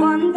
বন্ধ